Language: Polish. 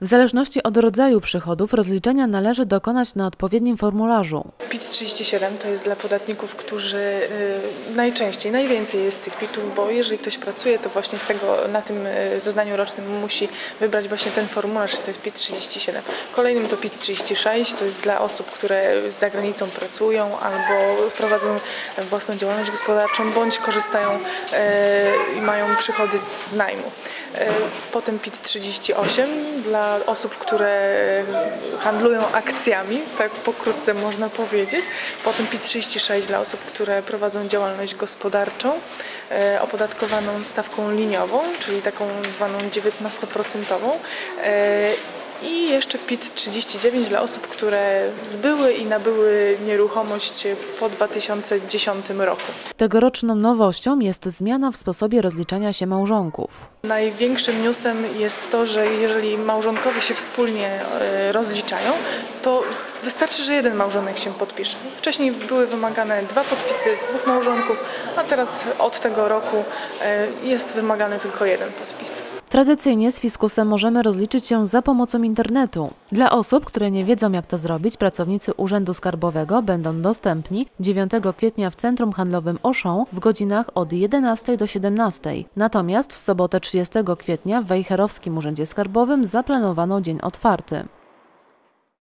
W zależności od rodzaju przychodów rozliczenia należy dokonać na odpowiednim formularzu. PIT 37 to jest dla podatników, którzy y, najczęściej, najwięcej jest tych PIT-ów, bo jeżeli ktoś pracuje, to właśnie z tego na tym y, zeznaniu rocznym musi wybrać właśnie ten formularz, to jest PIT 37. Kolejnym to PIT 36, to jest dla osób, które za granicą pracują albo prowadzą własną działalność gospodarczą, bądź korzystają y, i mają przychody z najmu. Potem PIT 38 dla osób, które handlują akcjami, tak pokrótce można powiedzieć. Potem PIT 36 dla osób, które prowadzą działalność gospodarczą e, opodatkowaną stawką liniową, czyli taką zwaną 19%. I jeszcze PIT 39 dla osób, które zbyły i nabyły nieruchomość po 2010 roku. Tegoroczną nowością jest zmiana w sposobie rozliczania się małżonków. Największym newsem jest to, że jeżeli małżonkowie się wspólnie e, rozliczają, to wystarczy, że jeden małżonek się podpisze. Wcześniej były wymagane dwa podpisy dwóch małżonków, a teraz od tego roku e, jest wymagany tylko jeden podpis. Tradycyjnie z fiskusem możemy rozliczyć się za pomocą internetu. Dla osób, które nie wiedzą jak to zrobić, pracownicy Urzędu Skarbowego będą dostępni 9 kwietnia w Centrum Handlowym Auchan w godzinach od 11 do 17. Natomiast w sobotę 30 kwietnia w Wejherowskim Urzędzie Skarbowym zaplanowano dzień otwarty.